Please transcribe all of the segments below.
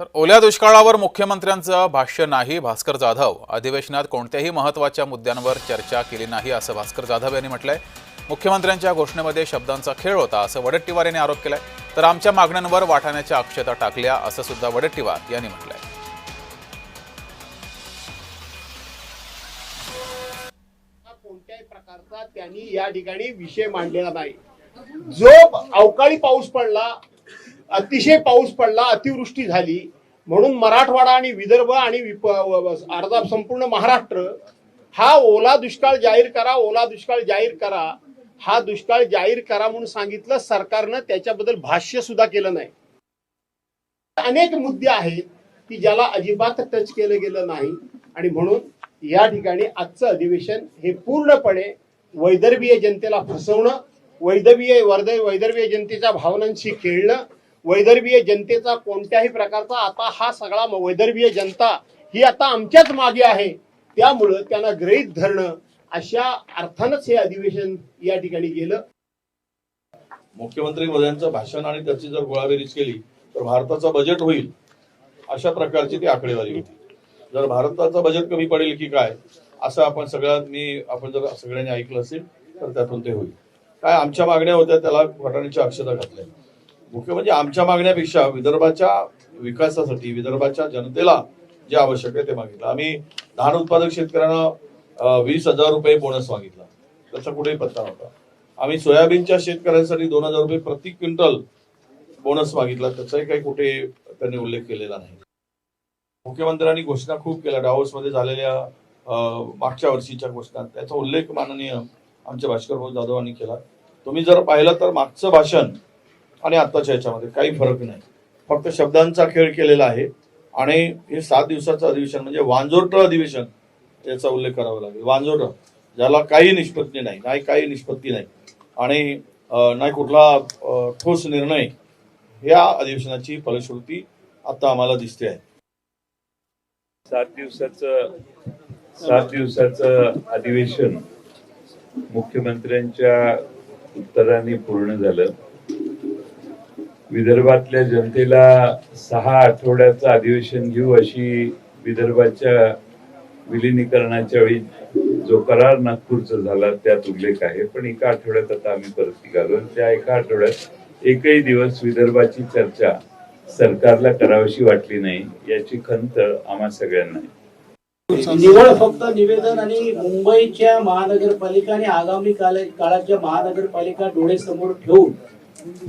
तर ओल्या दुष्काळावर मुख्यमंत्र्यांचं भाष्य नाही भास्कर जाधव. अधिवेशनात कोणत्याही महत्त्वाच्या मुद्द्यांवर चर्चा केली नाही असं भास्कर जाधव यांनी म्हटलंय. मुख्यमंत्र्यांच्या घोषणेमध्ये शब्दांचा खेळ होता असं वडेट्टीवार यांनी आरोप केलाय. तर आमच्या मागण्यांवर वाटाण्याच्या अक्षता टाकल्या असं सुद्धा वडेट्टीवार यांनी म्हटलंय. कोणत्याही प्रकारचा त्यांनी या ठिकाणी विषय मांडलेला नाही. जो अवकाळी पाऊस पडला अतिशय पाऊस पडला अतिवृष्टी झाली. म्हणून मराठवाडा आणि विदर्भ आणि अर्धा संपूर्ण महाराष्ट्र हा ओला दुष्काळ जाहीर करा ओला दुष्काळ जाहीर करा. हा दुष्काळ जाहीर करा म्हणून सांगितलं सरकारनं त्याच्याबद्दल भाष्य सुद्धा केलं नाही. अनेक मुद्दे आहेत की ज्याला अजिबात टच केलं गेलं नाही. आणि म्हणून या ठिकाणी आजचं अधिवेशन हे पूर्णपणे वैदर्भीय जनतेला फसवणं वैदवीय वर्ध वैदर्भीय जनतेच्या भावनांशी खेळणं वैदर्भीय जनतेचा कोणत्याही प्रकारचा आता हा सगळा वैदर्भीय जनता ही आता आमच्याच मागे आहे. त्यामुळं त्यांना गृहीत धरणं अशा अर्थानच हे अधिवेशन या ठिकाणी गेलं. मुख्यमंत्री मोद्यांचं भाषण आणि त्याची जर गोळाबेरीज केली तर भारताचं बजेट होईल अशा प्रकारची ती आकडेवारी होती. जर भारताचं बजेट कमी पडेल की काय असं आपण सगळ्यांनी आपण जर सगळ्यांनी ऐकलं असेल तर त्यातून ते होईल. काय आमच्या मागण्या होत्या त्याला घटनेच्या अक्षता घातल्या. मुख्य म्हणजे आमच्या मागण्यापेक्षा विदर्भाच्या विकासासाठी विदर्भाच्या जनतेला जे आवश्यक आहे ते मागितलं. आम्ही धान उत्पादक शेतकऱ्यांना वीस हजार रुपये बोनस मागितला. त्याचा कुठेही पत्ता नव्हता. आम्ही सोयाबीनच्या शेतकऱ्यांसाठी दोन हजार रुपये प्रति क्विंटल बोनस मागितला. त्याचाही काही कुठे त्यांनी उल्लेख केलेला नाही. मुख्यमंत्र्यांनी घोषणा खूप केल्या. डावोस मध्ये झालेल्या मागच्या वर्षीच्या घोषणा. त्याचा उल्लेख माननीय आमच्या भास्कर भाऊ जाधवांनी केला. तुम्ही जर पाहिलं तर मागचं भाषण आणि आत्ताच्या याच्यामध्ये काही फरक नाही. फक्त शब्दांचा खेळ केलेला आहे आणि हे सात दिवसाचं अधिवेशन म्हणजे वांजोरटं अधिवेशन याचा उल्लेख करावा लागेल. वांजोरटं ज्याला काही निष्पत्ती नाही नाही काही निष्पत्ती नाही आणि नाही कुठला ठोस निर्णय या अधिवेशनाची फलश्रुती आता आम्हाला दिसते आहे. सात दिवसाचं सात दिवसाचं अधिवेशन मुख्यमंत्र्यांच्या उत्तराने पूर्ण झालं. विदर्भातल्या जनतेला सहा आठवड्याचं अधिवेशन घेऊ अशी विदर्भाच्या विलिनीकरणाच्या वेळी जो करार नागपूरचा झाला त्यात उल्लेख आहे. पण एका आठवड्यात आता आम्ही परत निघालो त्या एका आठवड्यात एकही दिवस विदर्भाची चर्चा सरकारला करावीशी वाटली नाही याची खंत आम्हा सगळ्यांना आहे. निवड फक्त निवेदन आणि मुंबईच्या महानगरपालिका आणि आगामी काल- काळाच्या महानगरपालिका डोळे समोर ठेवून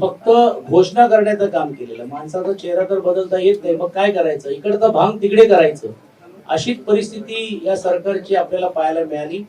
फक्त घोषणा करण्याचं काम केलेलं. माणसाचा चेहरा तर बदलता येत नाही. मग काय करायचं? इकडचं भांग तिकडे करायचं. अशीच परिस्थिती या सरकारची आपल्याला पाहायला मिळाली.